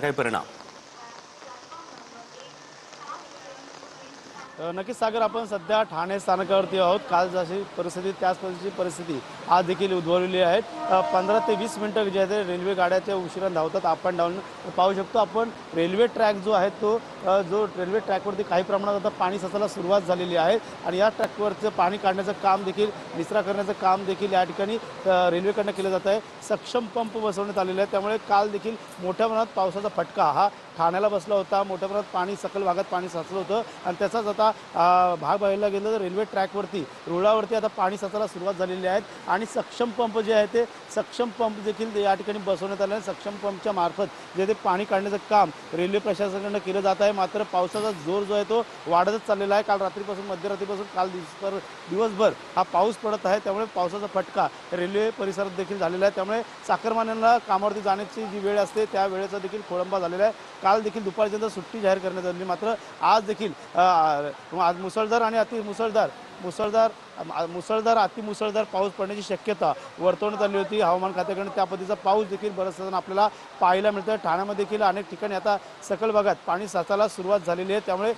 काही परिणाम नक्कीच सागर आपण सध्या ठाणे स्थानकावरती आहोत. काल जशी परिस्थिती त्याच पद्धतीची परिस्थिती आज देखील उद्भवलेली आहे. पंधरा ते वीस मिनटं जे आहे ते गाड्या गाड्याच्या उशिरा धावतात. अप अँड डाऊन पाहू शकतो. आपण रेल्वे ट्रॅक जो आहे तो जो रेल्वे ट्रॅकवरती काही प्रमाणात आता पाणी साचायला सुरुवात झालेली आहे आणि या ट्रॅकवरचं पाणी काढण्याचं काम देखील निचरा करण्याचं काम देखील या ठिकाणी रेल्वेकडनं केलं जात आहे. सक्षम पंप बसवण्यात आलेले आहे त्यामुळे काल देखील मोठ्या प्रमाणात पावसाचा फटका हा ठाण्याला बसला होता. मोठ्या प्रमाणात पाणी सकल भागात पाणी साचलं होतं आणि त्याचाच आता आता भाग पाहायला गेलं तर रेल्वे ट्रॅकवरती रुळावरती आता पाणी साचायला सुरुवात झालेली आहे आणि सक्षम पंप जे आहे ते सक्षम पंप देखील या ठिकाणी बसवण्यात आले आहे सक्षम पंपच्या मार्फत जे ते पाणी काढण्याचं काम रेल्वे प्रशासनाकडनं केलं जात आहे. मात्र पावसाचा जोर जो आहे तो वाढतच चाललेला आहे. काल रात्रीपासून मध्यरात्रीपासून काल दिवसभर दिवसभर हा पाऊस पडत आहे. त्यामुळे पावसाचा फटका रेल्वे परिसरात देखील झालेला आहे. त्यामुळे चाकरमान्यांना कामावरती जाण्याची जी वेळ असते त्या वेळेचा देखील खोळंबा झालेला आहे. काल देखील दुपारपर्यंत सुट्टी जाहीर करण्यात आली. मात्र आज देखील अ, आज मुसळधार आणि अति मुसळधार. मुसळधार मुसळधार अतिमुसळधार पाऊस पडण्याची शक्यता वर्तवण्यात आली होती. हवामान खात्याकडून त्या पद्धतीचा पाऊस देखील जण आपल्याला पाहायला मिळतं ठाण्यामध्ये देखील अनेक ठिकाणी आता सकल भागात पाणी साचायला सुरुवात झालेली आहे. त्यामुळे